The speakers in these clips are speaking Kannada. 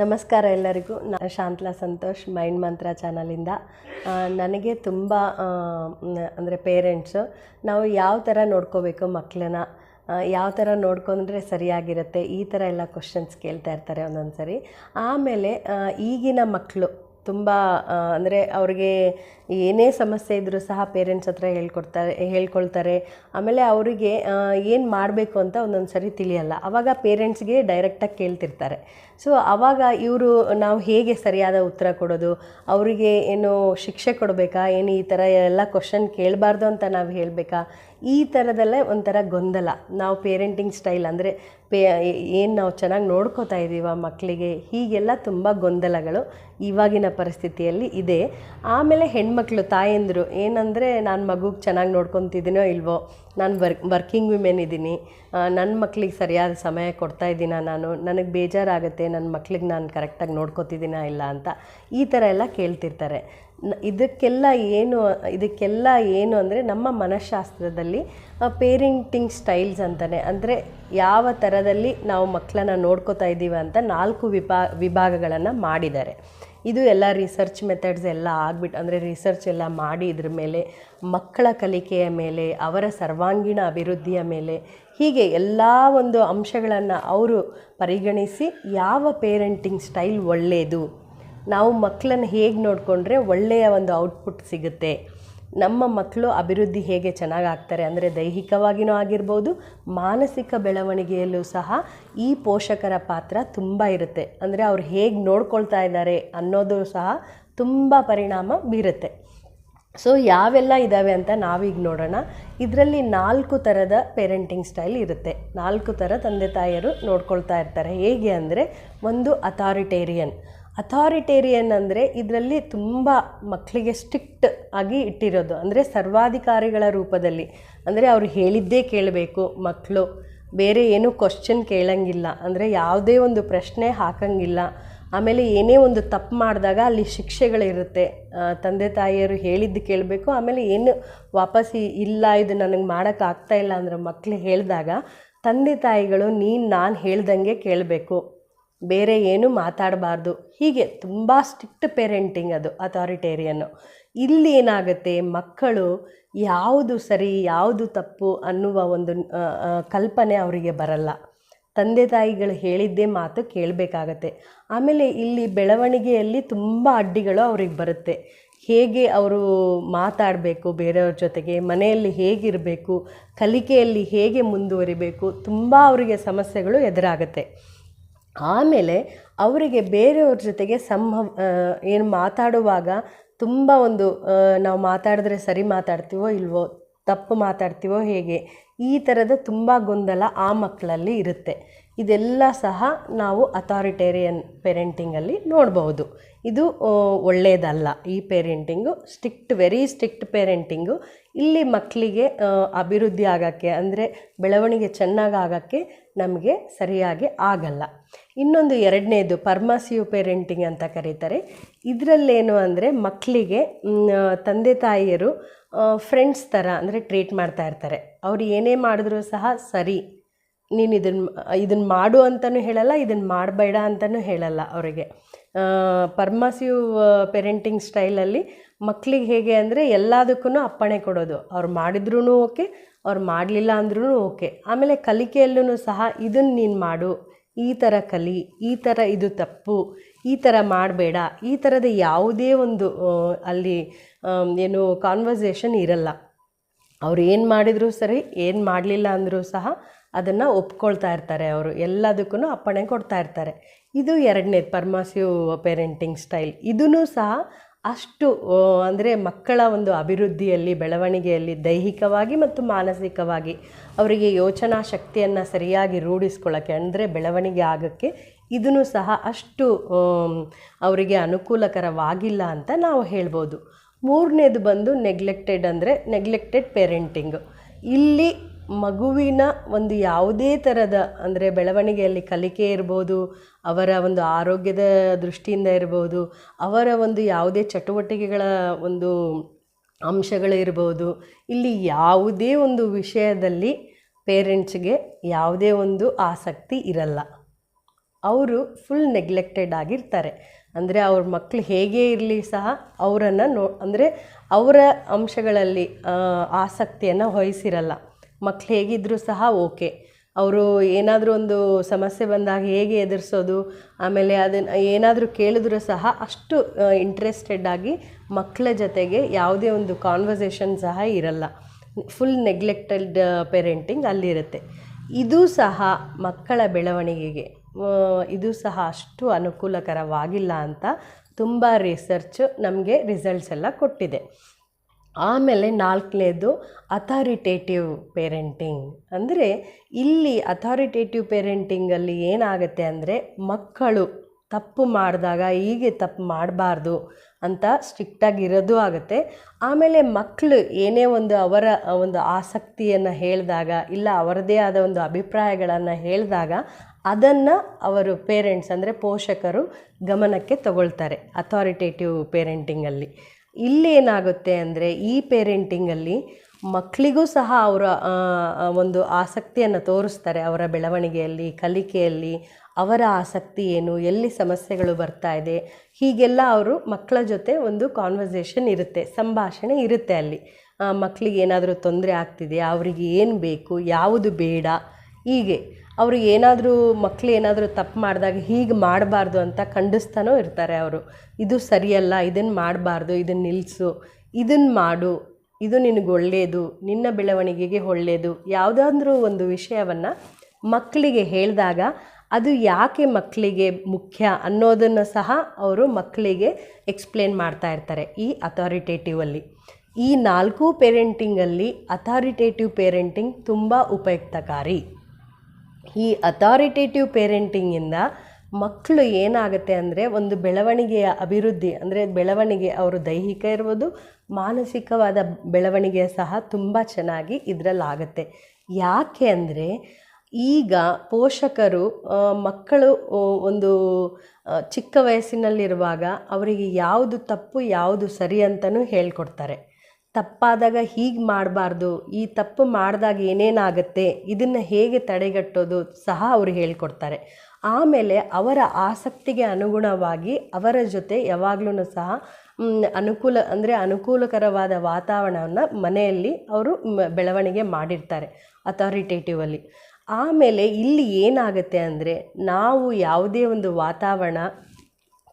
ನಮಸ್ಕಾರ ಎಲ್ಲರಿಗೂ. ನಾನು ಶಾಂತಲಾ ಸಂತೋಷ್, ಮೈಂಡ್ ಮಂತ್ರ ಚಾನಲಿಂದ. ನನಗೆ ತುಂಬ ಅಂದರೆ ಪೇರೆಂಟ್ಸು, ನಾವು ಯಾವ ಥರ ನೋಡ್ಕೋಬೇಕು ಮಕ್ಕಳನ್ನ ಯಾವ ಥರ ನೋಡ್ಕೊಂಡ್ರೆ ಸರಿಯಾಗಿರುತ್ತೆ? ಈ ಥರ ಎಲ್ಲ ಕ್ವಶನ್ಸ್ ಕೇಳ್ತಾ ಇರ್ತಾರೆ ಒಂದೊಂದು ಸರಿ ಆಮೇಲೆ ಈಗಿನ ಮಕ್ಕಳು ತುಂಬ ಅಂದರೆ ಅವ್ರಿಗೆ ಏನೇ ಸಮಸ್ಯೆ ಇದ್ದರೂ ಸಹ ಪೇರೆಂಟ್ಸ್ ಹತ್ರ ಹೇಳ್ಕೊಡ್ತಾರೆ, ಹೇಳ್ಕೊಳ್ತಾರೆ. ಆಮೇಲೆ ಅವರಿಗೆ ಏನು ಮಾಡಬೇಕು ಅಂತ ಒಂದೊಂದು ಸರಿ ತಿಳಿಯಲ್ಲ. ಆವಾಗ ಪೇರೆಂಟ್ಸ್ಗೆ ಡೈರೆಕ್ಟಾಗಿ ಕೇಳ್ತಿರ್ತಾರೆ. ಸೊ ಆವಾಗ ಇವರು ನಾವು ಹೇಗೆ ಸರಿಯಾದ ಉತ್ತರ ಕೊಡೋದು? ಅವರಿಗೆ ಏನು ಶಿಕ್ಷೆ ಕೊಡಬೇಕಾ? ಏನು ಈ ಥರ ಎಲ್ಲ ಕ್ವಶನ್ ಕೇಳಬಾರ್ದು ಅಂತ ನಾವು ಹೇಳಬೇಕಾ? ಈ ಥರದಲ್ಲೇ ಒಂಥರ ಗೊಂದಲ. ನಾವು ಪೇರೆಂಟಿಂಗ್ ಸ್ಟೈಲ್ ಅಂದರೆ ಪೇ, ಏನು ನಾವು ಚೆನ್ನಾಗಿ ನೋಡ್ಕೋತಾ ಇದ್ದೀವ ಮಕ್ಕಳಿಗೆ ಹೀಗೆಲ್ಲ ತುಂಬ ಗೊಂದಲಗಳು ಇವಾಗಿನ ಪರಿಸ್ಥಿತಿಯಲ್ಲಿ ಇದೆ. ಆಮೇಲೆ ಹೆಣ್ಮಕ್ಳು, ತಾಯಂದರು, ಏನಂದರೆ ನಾನು ಮಗುಗೆ ಚೆನ್ನಾಗಿ ನೋಡ್ಕೊತಿದ್ದೀನೋ ಇಲ್ವೋ, ನಾನು ವರ್ಕ್ ವರ್ಕಿಂಗ್ ವಿಮೆನ್ ಇದ್ದೀನಿ ನನ್ನ ಮಕ್ಳಿಗೆ ಸರಿಯಾದ ಸಮಯ ಕೊಡ್ತಾ ಇದ್ದೀನ ನಾನು, ನನಗೆ ಬೇಜಾರಾಗುತ್ತೆ ನನ್ನ ಮಕ್ಳಿಗೆ ನಾನು ಕರೆಕ್ಟಾಗಿ ನೋಡ್ಕೋತಿದ್ದೀನ ಇಲ್ಲ ಅಂತ ಈ ಥರ ಎಲ್ಲ ಕೇಳ್ತಿರ್ತಾರೆ. ಇದಕ್ಕೆಲ್ಲ ಏನು ಇದಕ್ಕೆಲ್ಲ ಏನು ಅಂದರೆ ನಮ್ಮ ಮನಃಶಾಸ್ತ್ರದಲ್ಲಿ ಪೇರೆಂಟಿಂಗ್ ಸ್ಟೈಲ್ಸ್ ಅಂತಲೇ ಅಂದರೆ ಯಾವ ಥರದಲ್ಲಿ ನಾವು ಮಕ್ಕಳನ್ನ ನೋಡ್ಕೋತಾ ಇದ್ದೀವಿ ಅಂತ ನಾಲ್ಕು ವಿಭಾ, ವಿಭಾಗಗಳನ್ನು ಮಾಡಿದ್ದಾರೆ. ಇದು ಎಲ್ಲ ರಿಸರ್ಚ್ ಮೆಥಡ್ಸ್ ಎಲ್ಲ ಆಗ್ಬಿಟ್ಟು ಅಂದರೆ ರಿಸರ್ಚ್ ಎಲ್ಲ ಮಾಡಿ ಇದ್ರ ಮೇಲೆ, ಮಕ್ಕಳ ಕಲಿಕೆಯ ಮೇಲೆ, ಅವರ ಸರ್ವಾಂಗೀಣ ಅಭಿವೃದ್ಧಿಯ ಮೇಲೆ, ಹೀಗೆ ಎಲ್ಲ ಒಂದು ಅಂಶಗಳನ್ನು ಅವರು ಪರಿಗಣಿಸಿ ಯಾವ ಪೇರೆಂಟಿಂಗ್ ಸ್ಟೈಲ್ ಒಳ್ಳೆಯದು ನಾವು ಮಕ್ಕಳನ್ನು ಹೇಗೆ ನೋಡಿಕೊಂಡ್ರೆ ಒಳ್ಳೆಯ ಒಂದು ಔಟ್ಪುಟ್ ಸಿಗುತ್ತೆ. ನಮ್ಮ ಮಕ್ಕಳು ಅಭಿವೃದ್ಧಿ ಹೇಗೆ ಚೆನ್ನಾಗಿ ಆಗ್ತಾರೆ ಅಂದರೆ ದೈಹಿಕವಾಗಿಯೂ ಆಗಿರ್ಬೋದು, ಮಾನಸಿಕ ಬೆಳವಣಿಗೆಯಲ್ಲೂ ಸಹ ಈ ಪೋಷಕರ ಪಾತ್ರ ತುಂಬ ಇರುತ್ತೆ. ಅಂದರೆ ಅವ್ರು ಹೇಗೆ ನೋಡ್ಕೊಳ್ತಾ ಇದ್ದಾರೆ ಅನ್ನೋದು ಸಹ ತುಂಬ ಪರಿಣಾಮ ಬೀರುತ್ತೆ. ಸೊ, ಯಾವೆಲ್ಲ ಇದ್ದಾವೆ ಅಂತ ನಾವೀಗ ನೋಡೋಣ. ಇದರಲ್ಲಿ ನಾಲ್ಕು ಥರದ ಪೇರೆಂಟಿಂಗ್ ಸ್ಟೈಲ್ ಇರುತ್ತೆ. ನಾಲ್ಕು ಥರ ತಂದೆ ತಾಯಿಯರು ನೋಡ್ಕೊಳ್ತಾ ಇರ್ತಾರೆ. ಹೇಗೆ ಅಂದರೆ ಒಂದು ಅಥಾರಿಟೇರಿಯನ್ ಅಥಾರಿಟೇರಿಯನ್ ಅಂದರೆ ಇದರಲ್ಲಿ ತುಂಬ ಮಕ್ಕಳಿಗೆ ಸ್ಟ್ರಿಕ್ಟ್ ಆಗಿ ಇಟ್ಟಿರೋದು. ಅಂದರೆ ಸರ್ವಾಧಿಕಾರಿಗಳ ರೂಪದಲ್ಲಿ. ಅಂದರೆ ಅವರು ಹೇಳಿದ್ದೇ ಕೇಳಬೇಕು ಮಕ್ಕಳು ಬೇರೆ ಏನೂ ಕ್ವಶನ್ ಕೇಳಂಗಿಲ್ಲ. ಅಂದರೆ ಯಾವುದೇ ಒಂದು ಪ್ರಶ್ನೆ ಹಾಕಂಗಿಲ್ಲ. ಆಮೇಲೆ ಏನೇ ಒಂದು ತಪ್ಪು ಮಾಡಿದಾಗ ಅಲ್ಲಿ ಶಿಕ್ಷೆಗಳಿರುತ್ತೆ. ತಂದೆ ತಾಯಿಯರು ಹೇಳಿದ್ದು ಕೇಳಬೇಕು. ಆಮೇಲೆ ಏನು ವಾಪಸ್ ಇಲ್ಲ, ಇದು ನನಗೆ ಮಾಡೋಕ್ಕೆ ಆಗ್ತಾ ಇಲ್ಲ ಅಂದ್ರೆ ಮಕ್ಕಳು ಹೇಳಿದಾಗ ತಂದೆ ತಾಯಿಗಳು ನೀನು ನಾನು ಹೇಳ್ದಂಗೆ ಕೇಳಬೇಕು. ಬೇರೆ ಏನು ಮಾತಾಡಬಾರ್ದು. ಹೀಗೆ ತುಂಬ ಸ್ಟ್ರಿಕ್ಟ್ ಪೇರೆಂಟಿಂಗ್ ಅದು ಅಥಾರಿಟೇರಿಯನ್ನು ಇಲ್ಲಿ ಏನಾಗುತ್ತೆ, ಮಕ್ಕಳು ಯಾವುದು ಸರಿ, ಯಾವುದು ತಪ್ಪು ಅನ್ನುವ ಒಂದು ಕಲ್ಪನೆ ಅವರಿಗೆ ಬರಲ್ಲ. ತಂದೆ ತಾಯಿಗಳು ಹೇಳಿದ್ದೇ ಮಾತು ಕೇಳಬೇಕಾಗತ್ತೆ. ಆಮೇಲೆ ಇಲ್ಲಿ ಬೆಳವಣಿಗೆಯಲ್ಲಿ ತುಂಬ ಅಡ್ಡಿಗಳು ಅವ್ರಿಗೆ ಬರುತ್ತೆ. ಹೇಗೆ ಅವರು ಮಾತಾಡಬೇಕು, ಬೇರೆಯವ್ರ ಜೊತೆಗೆ, ಮನೆಯಲ್ಲಿ ಹೇಗಿರಬೇಕು, ಕಲಿಕೆಯಲ್ಲಿ ಹೇಗೆ ಮುಂದುವರಿಬೇಕು, ತುಂಬ ಅವರಿಗೆ ಸಮಸ್ಯೆಗಳು ಎದುರಾಗುತ್ತೆ. ಆಮೇಲೆ ಅವರಿಗೆ ಬೇರೆಯವ್ರ ಜೊತೆಗೆ ಸಂಭವ ಏನು ಮಾತಾಡುವಾಗ ತುಂಬ ಒಂದು ನಾವು ಮಾತಾಡಿದ್ರೆ ಸರಿ ಮಾತಾಡ್ತೀವೋ ಇಲ್ವೋ, ತಪ್ಪು ಮಾತಾಡ್ತೀವೋ ಹೇಗೆ, ಈ ಥರದ ತುಂಬ ಗೊಂದಲ ಆ ಮಕ್ಕಳಲ್ಲಿ ಇರುತ್ತೆ. ಇದೆಲ್ಲ ಸಹ ನಾವು ಅಥಾರಿಟೇರಿಯನ್ ಪೇರೆಂಟಿಂಗಲ್ಲಿ ನೋಡಬಹುದು. ಇದು ಒಳ್ಳೆಯದಲ್ಲ ಈ parenting strict very strict parenting ಇಲ್ಲಿ ಮಕ್ಕಳಿಗೆ ಅಭಿವೃದ್ಧಿ ಆಗೋಕ್ಕೆ ಅಂದರೆ ಬೆಳವಣಿಗೆ ಚೆನ್ನಾಗಿ ಆಗೋಕ್ಕೆ ನಮಗೆ ಸರಿಯಾಗಿ ಆಗಲ್ಲ. ಇನ್ನೊಂದು ಎರಡನೇದು ಪರ್ಮಾಸಿವ್ ಪೇರೆಂಟಿಂಗ್ ಅಂತ ಕರೀತಾರೆ. ಇದರಲ್ಲೇನು ಅಂದರೆ ಮಕ್ಕಳಿಗೆ ತಂದೆ ತಾಯಿಯರು ಫ್ರೆಂಡ್ಸ್ ಥರ ಅಂದರೆ ಟ್ರೀಟ್ ಮಾಡ್ತಾ ಇರ್ತಾರೆ. ಅವ್ರು ಏನೇ ಮಾಡಿದ್ರೂ ಸಹ ಸರಿ. ನೀನು ಇದನ್ನು ಇದನ್ನು ಮಾಡು ಅಂತಲೂ ಹೇಳಲ್ಲ ಇದನ್ನು ಮಾಡಬೇಡ ಅಂತಲೂ ಹೇಳಲ್ಲ ಅವರಿಗೆ. ಪರ್ಮಾಸಿವ್ ಪೇರೆಂಟಿಂಗ್ ಸ್ಟೈಲಲ್ಲಿ ಮಕ್ಕಳಿಗೆ ಹೇಗೆ ಅಂದರೆ ಎಲ್ಲದಕ್ಕೂ ಅಪ್ಪಣೆ ಕೊಡೋದು. ಅವ್ರು ಮಾಡಿದ್ರೂ ಓಕೆ, ಅವ್ರು ಮಾಡಲಿಲ್ಲ ಅಂದ್ರೂ ಓಕೆ. ಆಮೇಲೆ ಕಲಿಕೆಯಲ್ಲೂ ಸಹ ಇದನ್ನು ನೀನು ಮಾಡು. ಈ ಥರ ಕಲಿ, ಈ ಥರ ಇದು ತಪ್ಪು, ಈ ಥರ ಮಾಡಬೇಡ, ಈ ಥರದ ಯಾವುದೇ ಒಂದು ಅಲ್ಲಿ ಏನು ಕಾನ್ವರ್ಸೇಷನ್ ಇರಲ್ಲ. ಅವ್ರು ಏನು ಮಾಡಿದರೂ ಸರಿ, ಏನು ಮಾಡಲಿಲ್ಲ ಅಂದರೂ ಸಹ ಅದನ್ನು ಒಪ್ಕೊಳ್ತಾ ಇರ್ತಾರೆ ಅವರು. ಎಲ್ಲದಕ್ಕೂ ಅಪ್ಪಣೆ ಕೊಡ್ತಾ ಇರ್ತಾರೆ. ಇದು ಎರಡನೇದು ಪರ್ಮಾಸಿವ್ ಪೇರೆಂಟಿಂಗ್ ಸ್ಟೈಲ್ ಇದೂ ಸಹ ಅಷ್ಟು ಅಂದರೆ ಮಕ್ಕಳ ಒಂದು ಅಭಿವೃದ್ಧಿಯಲ್ಲಿ, ಬೆಳವಣಿಗೆಯಲ್ಲಿ ದೈಹಿಕವಾಗಿ ಮತ್ತು ಮಾನಸಿಕವಾಗಿ ಅವರಿಗೆ ಯೋಚನಾ ಶಕ್ತಿಯನ್ನು ಸರಿಯಾಗಿ ರೂಢಿಸ್ಕೊಳ್ಳೋಕ್ಕೆ ಅಂದರೆ ಬೆಳವಣಿಗೆ ಆಗೋಕ್ಕೆ ಇದೂ ಸಹ ಅಷ್ಟು ಅವರಿಗೆ ಅನುಕೂಲಕರವಾಗಿಲ್ಲ ಅಂತ ನಾವು ಹೇಳ್ಬೋದು. ಮೂರನೇದು ಬಂದು ನೆಗ್ಲೆಕ್ಟೆಡ್ ಅಂದರೆ ನೆಗ್ಲೆಕ್ಟೆಡ್ ಪೇರೆಂಟಿಂಗು ಇಲ್ಲಿ ಮಗುವಿನ ಒಂದು ಯಾವುದೇ ಥರದ ಅಂದರೆ ಬೆಳವಣಿಗೆಯಲ್ಲಿ ಕಲಿಕೆ ಇರ್ಬೋದು, ಅವರ ಒಂದು ಆರೋಗ್ಯದ ದೃಷ್ಟಿಯಿಂದ ಇರ್ಬೋದು, ಅವರ ಒಂದು ಯಾವುದೇ ಚಟುವಟಿಕೆಗಳ ಒಂದು ಅಂಶಗಳಿರ್ಬೋದು ಇಲ್ಲಿ ಯಾವುದೇ ಒಂದು ವಿಷಯದಲ್ಲಿ ಪೇರೆಂಟ್ಸ್ಗೆ ಯಾವುದೇ ಒಂದು ಆಸಕ್ತಿ ಇರಲ್ಲ. ಅವರು ಫುಲ್ ನೆಗ್ಲೆಕ್ಟೆಡ್ ಆಗಿರ್ತಾರೆ. ಅಂದರೆ ಅವ್ರ ಮಕ್ಕಳು ಹೇಗೆ ಇರಲಿ ಸಹ ಅವರನ್ನು ನೋ, ಅಂದರೆ ಅವರ ಅಂಶಗಳಲ್ಲಿ ಆಸಕ್ತಿಯನ್ನು ವಹಿಸಿರಲ್ಲ. ಮಕ್ಕಳು ಹೇಗಿದ್ದರೂ ಸಹ ಓಕೆ. ಅವರು ಏನಾದರೂ ಒಂದು ಸಮಸ್ಯೆ ಬಂದಾಗ ಹೇಗೆ ಎದುರಿಸೋದು, ಆಮೇಲೆ ಅದನ್ನು ಏನಾದರೂ ಕೇಳಿದ್ರೂ ಸಹ ಅಷ್ಟು ಇಂಟ್ರೆಸ್ಟೆಡ್ ಆಗಿ ಮಕ್ಕಳ ಜೊತೆಗೆ ಯಾವುದೇ ಒಂದು ಕಾನ್ವರ್ಸೇಷನ್ ಸಹ ಇರಲ್ಲ. ಫುಲ್ ನೆಗ್ಲೆಕ್ಟೆಡ್ ಪೇರೆಂಟಿಂಗ್ ಅಲ್ಲಿರುತ್ತೆ. ಇದು ಸಹ ಮಕ್ಕಳ ಬೆಳವಣಿಗೆಗೆ. ಇದು ಸಹ ಅಷ್ಟು ಅನುಕೂಲಕರವಾಗಿಲ್ಲ ಅಂತ ತುಂಬ ರಿಸರ್ಚ್ ನಮಗೆ ರಿಸಲ್ಟ್ಸ್ ಎಲ್ಲ ಕೊಟ್ಟಿದೆ. ಆಮೇಲೆ ನಾಲ್ಕನೇದು ಅಥಾರಿಟೇಟಿವ್ ಪೇರೆಂಟಿಂಗ್ ಅಂದರೆ ಇಲ್ಲಿ ಅಥಾರಿಟೇಟಿವ್ ಪೇರೆಂಟಿಂಗಲ್ಲಿ ಏನಾಗುತ್ತೆ ಅಂದರೆ ಮಕ್ಕಳು ತಪ್ಪು ಮಾಡಿದಾಗ ಹೀಗೆ ತಪ್ಪು ಮಾಡಬಾರ್ದು ಅಂತ ಸ್ಟ್ರಿಕ್ಟಾಗಿ ಇರೋದು ಆಗುತ್ತೆ. ಆಮೇಲೆ ಮಕ್ಕಳು ಏನೇ ಒಂದು ಅವರ, ಒಂದು ಆಸಕ್ತಿಯನ್ನು ಹೇಳಿದಾಗ ಇಲ್ಲ ಅವರದೇ ಆದ ಒಂದು ಅಭಿಪ್ರಾಯಗಳನ್ನು ಹೇಳಿದಾಗ ಅದನ್ನು ಅವರು ಪೇರೆಂಟ್ಸ್ ಅಂದರೆ ಪೋಷಕರು ಗಮನಕ್ಕೆ ತಗೊಳ್ತಾರೆ ಅಥಾರಿಟೇಟಿವ್ ಪೇರೆಂಟಿಂಗಲ್ಲಿ ಇಲ್ಲೇನಾಗುತ್ತೆ ಅಂದರೆ ಈ ಪೇರೆಂಟಿಂಗಲ್ಲಿ ಮಕ್ಕಳಿಗೂ ಸಹ ಅವರ ಒಂದು ಆಸಕ್ತಿಯನ್ನು ತೋರಿಸ್ತಾರೆ ಅವರ ಬೆಳವಣಿಗೆಯಲ್ಲಿ, ಕಲಿಕೆಯಲ್ಲಿ, ಅವರ ಆಸಕ್ತಿ ಏನು, ಎಲ್ಲಿ ಸಮಸ್ಯೆಗಳು ಬರ್ತಾ ಇದೆ, ಹೀಗೆಲ್ಲ ಅವರು ಮಕ್ಕಳ ಜೊತೆ ಒಂದು ಕಾನ್ವರ್ಸೇಷನ್ ಇರುತ್ತೆ, ಸಂಭಾಷಣೆ ಇರುತ್ತೆ ಅಲ್ಲಿ. ಮಕ್ಕಳಿಗೆ ಏನಾದರೂ ತೊಂದರೆ ಆಗ್ತಿದೆಯಾ, ಅವರಿಗೆ ಏನು ಬೇಕು, ಯಾವುದು ಬೇಡ, ಹೀಗೆ. ಅವರು ಏನಾದರೂ ಮಕ್ಕಳು ಏನಾದರೂ ತಪ್ಪು ಮಾಡಿದಾಗ ಹೀಗೆ ಮಾಡಬಾರ್ದು ಅಂತ ಖಂಡಿಸ್ತಾನೂ ಇರ್ತಾರೆ ಅವರು. ಇದು ಸರಿಯಲ್ಲ ಇದನ್ನು ಮಾಡಬಾರ್ದು ಇದನ್ನು ನಿಲ್ಲಿಸು ಇದನ್ನು ಮಾಡು, ಇದು ನಿನಗೆ ಒಳ್ಳೆಯದು ನಿನ್ನ ಬೆಳವಣಿಗೆಗೆ ಒಳ್ಳೆಯದು ಯಾವುದಾದ್ರೂ ಒಂದು ವಿಷಯವನ್ನು ಮಕ್ಕಳಿಗೆ ಹೇಳಿದಾಗ ಅದು ಯಾಕೆ ಮಕ್ಕಳಿಗೆ ಮುಖ್ಯ ಅನ್ನೋದನ್ನು ಸಹ ಅವರು ಮಕ್ಕಳಿಗೆ ಎಕ್ಸ್ಪ್ಲೇನ್ ಮಾಡ್ತಾ ಇರ್ತಾರೆ ಈ ಅಥಾರಿಟೇಟಿವಲ್ಲಿ ಈ ನಾಲ್ಕು ಪೇರೆಂಟಿಂಗಲ್ಲಿ ಅಥಾರಿಟೇಟಿವ್ ಪೇರೆಂಟಿಂಗ್ ತುಂಬ ಉಪಯುಕ್ತಕಾರಿ. ಈ ಅಥಾರಿಟೇಟಿವ್ ಪೇರೆಂಟಿಂಗಿಂದ ಮಕ್ಕಳು ಏನಾಗುತ್ತೆ ಅಂದರೆ ಒಂದು ಬೆಳವಣಿಗೆಯ ಅಭಿವೃದ್ಧಿ, ಅಂದರೆ ಬೆಳವಣಿಗೆ ಅವರು ದೈಹಿಕ ಇರ್ಬೋದು, ಮಾನಸಿಕವಾದ ಬೆಳವಣಿಗೆ ಸಹ ತುಂಬ ಚೆನ್ನಾಗಿ ಇದರಲ್ಲಾಗುತ್ತೆ. ಯಾಕೆ ಅಂದರೆ ಈಗ ಪೋಷಕರು ಮಕ್ಕಳು ಒಂದು ಚಿಕ್ಕ ವಯಸ್ಸಿನಲ್ಲಿರುವಾಗ ಅವರಿಗೆ ಯಾವುದು ತಪ್ಪು, ಯಾವುದು ಸರಿ ಅಂತಲೂ ಹೇಳ್ಕೊಡ್ತಾರೆ. ತಪ್ಪಾದಾಗ ಹೀಗೆ ಮಾಡಬಾರ್ದು. ಈ ತಪ್ಪು ಮಾಡಿದಾಗ ಏನೇನಾಗುತ್ತೆ, ಇದನ್ನು ಹೇಗೆ ತಡೆಗಟ್ಟೋದು ಸಹ ಅವರು ಹೇಳಿಕೊಡ್ತಾರೆ. ಆಮೇಲೆ ಅವರ ಆಸಕ್ತಿಗೆ ಅನುಗುಣವಾಗಿ ಅವರ ಜೊತೆ ಯಾವಾಗಲೂ ಸಹ ಅನುಕೂಲ, ಅಂದರೆ ಅನುಕೂಲಕರವಾದ ವಾತಾವರಣವನ್ನು ಮನೆಯಲ್ಲಿ ಅವರು ಬೆಳವಣಿಗೆ ಮಾಡಿರ್ತಾರೆ ಅಥಾರಿಟೇಟಿವಲ್ಲಿ ಆಮೇಲೆ ಇಲ್ಲಿ ಏನಾಗುತ್ತೆ ಅಂದರೆ, ನಾವು ಯಾವುದೇ ಒಂದು ವಾತಾವರಣ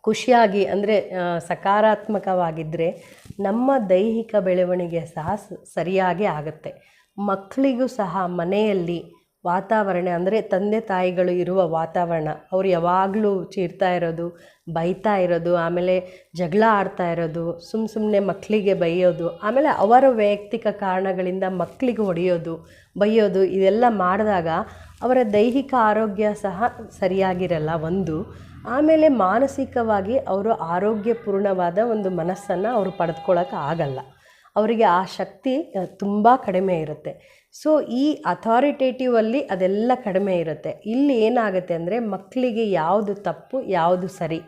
ಖುಷಿಯಾಗಿ ಅಂದರೆ ಸಕಾರಾತ್ಮಕವಾಗಿದ್ದರೆ ನಮ್ಮ ದೈಹಿಕ ಬೆಳವಣಿಗೆ ಸಹ ಸರಿಯಾಗಿ ಆಗುತ್ತೆ. ಮಕ್ಕಳಿಗೂ ಸಹ ಮನೆಯಲ್ಲಿ ವಾತಾವರಣ ಅಂದರೆ, ತಂದೆ ತಾಯಿಗಳು ಇರುವ ವಾತಾವರಣ, ಅವ್ರು ಯಾವಾಗಲೂ ಚೀರ್ತಾ ಇರೋದು, ಬೈತಾ ಇರೋದು, ಆಮೇಲೆ ಜಗಳ ಆಡ್ತಾ ಇರೋದು ಸುಮ್ಮ ಸುಮ್ಮನೆ ಮಕ್ಕಳಿಗೆ ಬೈಯೋದು, ಆಮೇಲೆ ಅವರ ವೈಯಕ್ತಿಕ ಕಾರಣಗಳಿಂದ ಮಕ್ಕಳಿಗೆ ಹೊಡೆಯೋದು, ಬೈಯೋದು, ಇದೆಲ್ಲ ಮಾಡಿದಾಗ ಅವರ ದೈಹಿಕ ಆರೋಗ್ಯ ಸಹ ಸರಿಯಾಗಿರಲ್ಲ ಒಂದು. ಆಮೇಲೆ ಮಾನಸಿಕವಾಗಿ ಅವರು ಆರೋಗ್ಯಪೂರ್ಣವಾದ ಒಂದು ಮನಸ್ಸನ್ನು ಅವರು ಪಡೆದುಕೊಳ್ಳೋಕೆ ಆಗಲ್ಲ. ಅವರಿಗೆ ಆ ಶಕ್ತಿ ತುಂಬ ಕಡಿಮೆ ಇರುತ್ತೆ. ಸೊ, ಈ ಅಥಾರಿಟೇಟಿವ್ ಅಲ್ಲಿ ಅದೆಲ್ಲ ಕಡಿಮೆ ಇರುತ್ತೆ. ಇಲ್ಲಿ ಏನಾಗುತ್ತೆ ಅಂದರೆ ಮಕ್ಕಳಿಗೆ ಯಾವುದು ತಪ್ಪು, ಯಾವುದು ಸರಿ,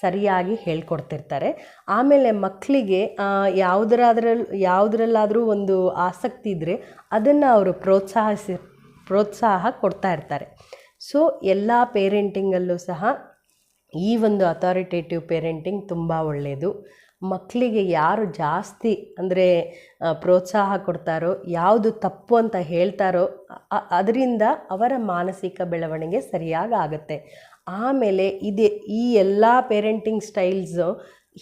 ಸರಿಯಾಗಿ ಹೇಳ್ಕೊಡ್ತಿರ್ತಾರೆ. ಆಮೇಲೆ ಮಕ್ಕಳಿಗೆ ಯಾವುದರಾದ್ರಲ್ಲಿ ಯಾವುದರಲ್ಲಾದರೂ ಒಂದು ಆಸಕ್ತಿ ಇದ್ದರೆ ಅದನ್ನು ಅವರು ಪ್ರೋತ್ಸಾಹಿಸಿ ಪ್ರೋತ್ಸಾಹ ಕೊಡ್ತಾ ಇರ್ತಾರೆ. ಸೊ ಎಲ್ಲ ಪೇರೆಂಟಿಂಗಲ್ಲೂ ಸಹ ಈ ಒಂದು ಅಥಾರಿಟೇಟಿವ್ ಪೇರೆಂಟಿಂಗ್ ತುಂಬ ಒಳ್ಳೆಯದು ಮಕ್ಕಳಿಗೆ ಯಾರು ಜಾಸ್ತಿ ಅಂದರೆ ಪ್ರೋತ್ಸಾಹ ಕೊಡ್ತಾರೋ, ಯಾವುದು ತಪ್ಪು ಅಂತ ಹೇಳ್ತಾರೋ ಅದರಿಂದ ಅವರ ಮಾನಸಿಕ ಬೆಳವಣಿಗೆ ಸರಿಯಾಗಿ ಆಗುತ್ತೆ. ಆಮೇಲೆ ಇದೆ, ಈ ಎಲ್ಲ ಪೇರೆಂಟಿಂಗ್ ಸ್ಟೈಲ್ಸು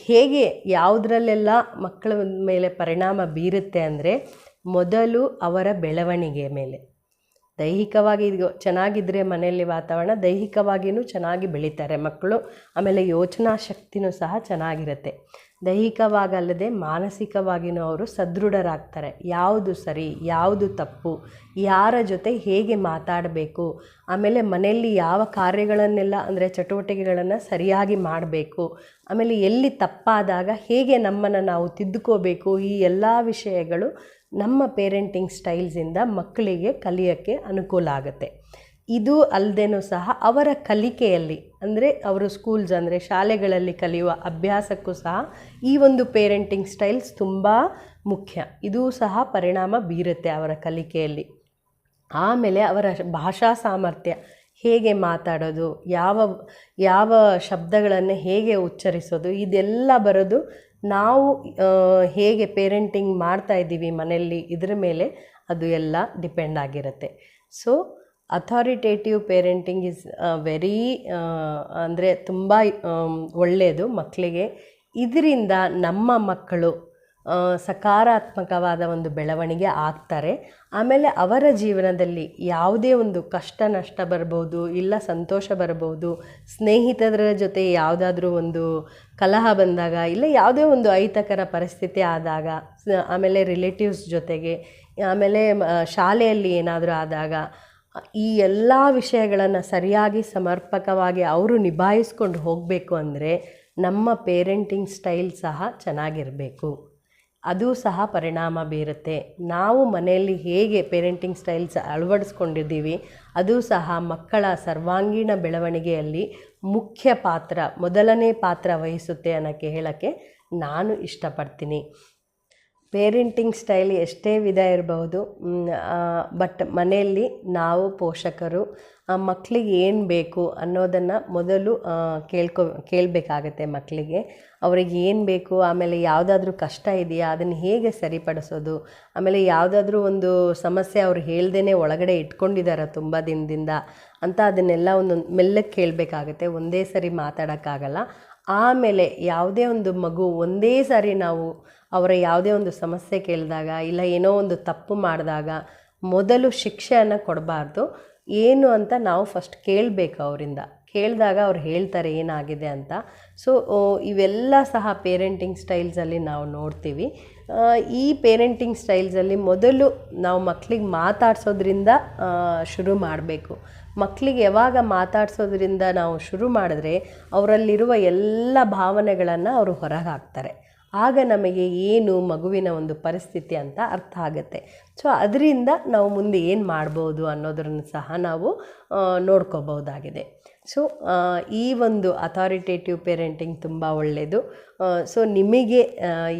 ಹೇಗೆ ಯಾವುದರಲ್ಲೆಲ್ಲ ಮಕ್ಕಳ ಮೇಲೆ ಪರಿಣಾಮ ಬೀರುತ್ತೆ ಅಂದರೆ, ಮೊದಲು ಅವರ ಬೆಳವಣಿಗೆ ಮೇಲೆ. ದೈಹಿಕವಾಗಿ ಇದು ಚೆನ್ನಾಗಿದ್ದರೆ ಮನೆಯಲ್ಲಿ ವಾತಾವರಣ ದೈಹಿಕವಾಗಿಯೂ ಚೆನ್ನಾಗಿ ಬೆಳೀತಾರೆ ಮಕ್ಕಳು. ಆಮೇಲೆ ಯೋಚನಾ ಶಕ್ತಿನೂ ಸಹ ಚೆನ್ನಾಗಿರುತ್ತೆ. ದೈಹಿಕವಾಗಲ್ಲದೆ ಮಾನಸಿಕವಾಗಿಯೂ ಅವರು ಸದೃಢರಾಗ್ತಾರೆ. ಯಾವುದು ಸರಿ, ಯಾವುದು ತಪ್ಪು, ಯಾರ ಜೊತೆ ಹೇಗೆ ಮಾತಾಡಬೇಕು, ಆಮೇಲೆ ಮನೆಯಲ್ಲಿ ಯಾವ ಕಾರ್ಯಗಳನ್ನೆಲ್ಲ ಅಂದರೆ ಚಟುವಟಿಕೆಗಳನ್ನು ಸರಿಯಾಗಿ ಮಾಡಬೇಕು, ಆಮೇಲೆ ಎಲ್ಲಿ ತಪ್ಪಾದಾಗ ಹೇಗೆ ನಮ್ಮನ್ನು ನಾವು ತಿದ್ದುಕೋಬೇಕು, ಈ ಎಲ್ಲ ವಿಷಯಗಳು ನಮ್ಮ ಪೇರೆಂಟಿಂಗ್ ಸ್ಟೈಲ್ಸಿಂದ ಮಕ್ಕಳಿಗೆ ಕಲಿಯೋಕ್ಕೆ ಅನುಕೂಲ ಆಗುತ್ತೆ. ಇದು ಅಲ್ಲದೇನೂ ಸಹ ಅವರ ಕಲಿಕೆಯಲ್ಲಿ, ಅಂದರೆ ಅವರು ಸ್ಕೂಲ್ಸ್ ಅಂದರೆ ಶಾಲೆಗಳಲ್ಲಿ ಕಲಿಯುವ ಅಭ್ಯಾಸಕ್ಕೂ ಸಹ ಈ ಒಂದು ಪೇರೆಂಟಿಂಗ್ ಸ್ಟೈಲ್ಸ್ ತುಂಬ ಮುಖ್ಯ. ಇದೂ ಸಹ ಪರಿಣಾಮ ಬೀರುತ್ತೆ ಅವರ ಕಲಿಕೆಯಲ್ಲಿ. ಆಮೇಲೆ ಅವರ ಭಾಷಾ ಸಾಮರ್ಥ್ಯ, ಹೇಗೆ ಮಾತಾಡೋದು, ಯಾವ ಯಾವ ಶಬ್ದಗಳನ್ನು ಹೇಗೆ ಉಚ್ಚರಿಸೋದು, ಇದೆಲ್ಲ ಬರೋದು ನಾವು ಹೇಗೆ ಪೇರೆಂಟಿಂಗ್ ಮಾಡ್ತಾ ಇದ್ದೀವಿ ಮನೆಯಲ್ಲಿ, ಇದರ ಮೇಲೆ ಅದು ಎಲ್ಲ ಡಿಪೆಂಡ್ ಆಗಿರುತ್ತೆ. So authoritative parenting is very ಅಂದರೆ ತುಂಬ ಒಳ್ಳೆಯದು ಮಕ್ಕಳಿಗೆ ಇದರಿಂದ ನಮ್ಮ ಮಕ್ಕಳು ಸಕಾರಾತ್ಮಕವಾದ ಒಂದು ಬೆಳವಣಿಗೆ ಆಗ್ತಾರೆ. ಆಮೇಲೆ ಅವರ ಜೀವನದಲ್ಲಿ ಯಾವುದೇ ಒಂದು ಕಷ್ಟ, ನಷ್ಟ ಬರ್ಬೋದು, ಇಲ್ಲ ಸಂತೋಷ ಬರ್ಬೋದು ಸ್ನೇಹಿತರ ಜೊತೆ ಯಾವುದಾದ್ರೂ ಒಂದು ಕಲಹ ಬಂದಾಗ, ಇಲ್ಲ ಯಾವುದೇ ಒಂದು ಅಹಿತಕರ ಪರಿಸ್ಥಿತಿ ಆದಾಗ ಆಮೇಲೆ ರಿಲೇಟಿವ್ಸ್ ಜೊತೆಗೆ, ಆಮೇಲೆ ಶಾಲೆಯಲ್ಲಿ ಏನಾದರೂ ಆದಾಗ, ಈ ಎಲ್ಲ ವಿಷಯಗಳನ್ನು ಸರಿಯಾಗಿ ಸಮರ್ಪಕವಾಗಿ ಅವರು ನಿಭಾಯಿಸ್ಕೊಂಡು ಹೋಗಬೇಕು ಅಂದರೆ ನಮ್ಮ ಪೇರೆಂಟಿಂಗ್ ಸ್ಟೈಲ್ ಸಹ ಚೆನ್ನಾಗಿರಬೇಕು. ಅದು ಸಹ ಪರಿಣಾಮ ಬೀರುತ್ತೆ. ನಾವು ಮನೆಯಲ್ಲಿ ಹೇಗೆ ಪೇರೆಂಟಿಂಗ್ ಸ್ಟೈಲ್ಸ್ ಅಳವಡಿಸ್ಕೊಂಡಿದ್ದೀವಿ, ಅದು ಸಹ ಮಕ್ಕಳ ಸರ್ವಾಂಗೀಣ ಬೆಳವಣಿಗೆಯಲ್ಲಿ ಮುಖ್ಯ ಪಾತ್ರ, ಮೊದಲನೇ ಪಾತ್ರ ವಹಿಸುತ್ತೆ ಅನ್ನೋಕ್ಕೆ ಹೇಳೋಕ್ಕೆ ನಾನು ಇಷ್ಟಪಡ್ತೀನಿ. ಪೇರೆಂಟಿಂಗ್ ಸ್ಟೈಲ್ ಎಷ್ಟೇ ವಿಧ ಇರಬಹುದು ಬಟ್ ಮನೆಯಲ್ಲಿ ನಾವು ಪೋಷಕರು, ಆ ಮಕ್ಕಳಿಗೆ ಏನು ಬೇಕು ಅನ್ನೋದನ್ನು ಮೊದಲು ಕೇಳ್ಕೊ, ಕೇಳಬೇಕಾಗತ್ತೆ ಮಕ್ಕಳಿಗೆ ಅವ್ರಿಗೆ ಏನು ಬೇಕು, ಆಮೇಲೆ ಯಾವುದಾದ್ರೂ ಕಷ್ಟ ಇದೆಯಾ, ಅದನ್ನು ಹೇಗೆ ಸರಿಪಡಿಸೋದು, ಆಮೇಲೆ ಯಾವುದಾದ್ರೂ ಒಂದು ಸಮಸ್ಯೆ ಅವ್ರು ಹೇಳ್ದೇ ಒಳಗಡೆ ಇಟ್ಕೊಂಡಿದ್ದಾರೆ ತುಂಬ ದಿನದಿಂದ, ಅಂತ ಅದನ್ನೆಲ್ಲ ಒಂದೊಂದು ಮೆಲ್ಲಕ್ಕೆ ಕೇಳಬೇಕಾಗತ್ತೆ. ಒಂದೇ ಸರಿ ಮಾತಾಡೋಕ್ಕಾಗಲ್ಲ. ಆಮೇಲೆ ಯಾವುದೇ ಒಂದು ಮಗು ಒಂದೇ ಸಾರಿ ನಾವು ಅವರ ಯಾವುದೇ ಒಂದು ಸಮಸ್ಯೆ ಕೇಳಿದಾಗ ಇಲ್ಲ ಏನೋ ಒಂದು ತಪ್ಪು ಮಾಡಿದಾಗ ಮೊದಲು ಶಿಕ್ಷೆಯನ್ನು ಕೊಡಬಾರ್ದು. ಏನು ಅಂತ ನಾವು ಫಸ್ಟ್ ಕೇಳಬೇಕು ಅವರಿಂದ. ಕೇಳಿದಾಗ ಅವ್ರು ಹೇಳ್ತಾರೆ ಏನಾಗಿದೆ ಅಂತ. ಸೊ ಇವೆಲ್ಲ ಸಹ ಪೇರೆಂಟಿಂಗ್ ಸ್ಟೈಲ್ಸಲ್ಲಿ ನಾವು ನೋಡ್ತೀವಿ. ಈ ಪೇರೆಂಟಿಂಗ್ ಸ್ಟೈಲ್ಸಲ್ಲಿ ಮೊದಲು ನಾವು ಮಕ್ಕಳಿಗೆ ಮಾತಾಡಿಸೋದ್ರಿಂದ ಶುರು ಮಾಡಬೇಕು. ಮಕ್ಕಳಿಗೆ ಯಾವಾಗ ಮಾತಾಡ್ಸೋದ್ರಿಂದ ನಾವು ಶುರು ಮಾಡಿದ್ರೆ ಅವರಲ್ಲಿರುವ ಎಲ್ಲ ಭಾವನೆಗಳನ್ನು ಅವರು ಹೊರಗೆ ಹಾಕ್ತಾರೆ ಆಗ ನಮಗೆ ಏನು ಮಗುವಿನ ಒಂದು ಪರಿಸ್ಥಿತಿ ಅಂತ ಅರ್ಥ ಆಗುತ್ತೆ. ಸೊ ಅದರಿಂದ ನಾವು ಮುಂದೆ ಏನು ಮಾಡ್ಬೋದು ಅನ್ನೋದನ್ನು ಸಹ ನಾವು ನೋಡ್ಕೋಬಹುದಾಗಿದೆ. ಸೊ ಈ ಒಂದು ಅಥಾರಿಟೇಟಿವ್ ಪೇರೆಂಟಿಂಗ್ ತುಂಬ ಒಳ್ಳೆಯದು ಸೊ, ನಿಮಗೆ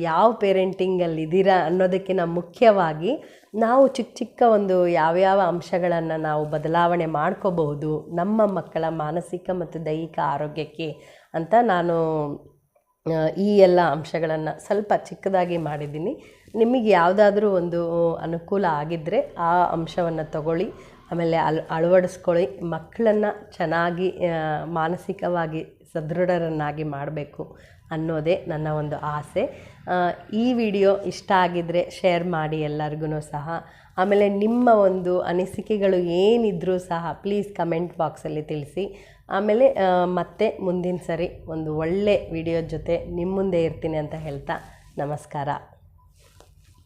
ಯಾವ ಪೇರೆಂಟಿಂಗಲ್ಲಿ ಇದ್ದೀರಾ ಅನ್ನೋದಕ್ಕಿಂತ ಮುಖ್ಯವಾಗಿ ನಾವು ಚಿಕ್ಕ ಚಿಕ್ಕ ಒಂದು ಯಾವ್ಯಾವ ಅಂಶಗಳನ್ನು ನಾವು ಬದಲಾವಣೆ ಮಾಡ್ಕೋಬಹುದು ನಮ್ಮ ಮಕ್ಕಳ ಮಾನಸಿಕ ಮತ್ತು ದೈಹಿಕ ಆರೋಗ್ಯಕ್ಕೆ ಅಂತ ನಾನು ಈ ಎಲ್ಲ ಅಂಶಗಳನ್ನು ಸ್ವಲ್ಪ ಚಿಕ್ಕದಾಗಿ ಮಾಡಿದ್ದೀನಿ. ನಿಮಗೆ ಯಾವುದಾದ್ರೂ ಒಂದು ಅನುಕೂಲ ಆಗಿದ್ದರೆ ಆ ಅಂಶವನ್ನು ತಗೊಳ್ಳಿ. ಆಮೇಲೆ ಅಲ್ ಅಳವಡಿಸ್ಕೊಳ್ಳಿ, ಮಕ್ಕಳನ್ನು ಚೆನ್ನಾಗಿ ಮಾನಸಿಕವಾಗಿ ಸದೃಢರನ್ನಾಗಿ ಮಾಡಬೇಕು ಅನ್ನೋದೇ ನನ್ನ ಒಂದು ಆಸೆ. ಈ ವಿಡಿಯೋ ಇಷ್ಟ ಆಗಿದ್ದರೆ ಶೇರ್ ಮಾಡಿ ಎಲ್ಲರಿಗೂ ಸಹ. ಆಮೇಲೆ ನಿಮ್ಮ ಒಂದು ಅನಿಸಿಕೆಗಳು ಏನಿದ್ರೂ ಸಹ ಪ್ಲೀಸ್ ಕಮೆಂಟ್ ಬಾಕ್ಸಲ್ಲಿ ತಿಳಿಸಿ. ಆಮೇಲೆ ಮತ್ತೆ ಮುಂದಿನ ಸರಿ ಒಂದು ಒಳ್ಳೆ ವಿಡಿಯೋ ಜೊತೆ ನಿಮ್ಮ ಮುಂದೆ ಇರ್ತೀನಿ ಅಂತ ಹೇಳ್ತಾ ನಮಸ್ಕಾರ.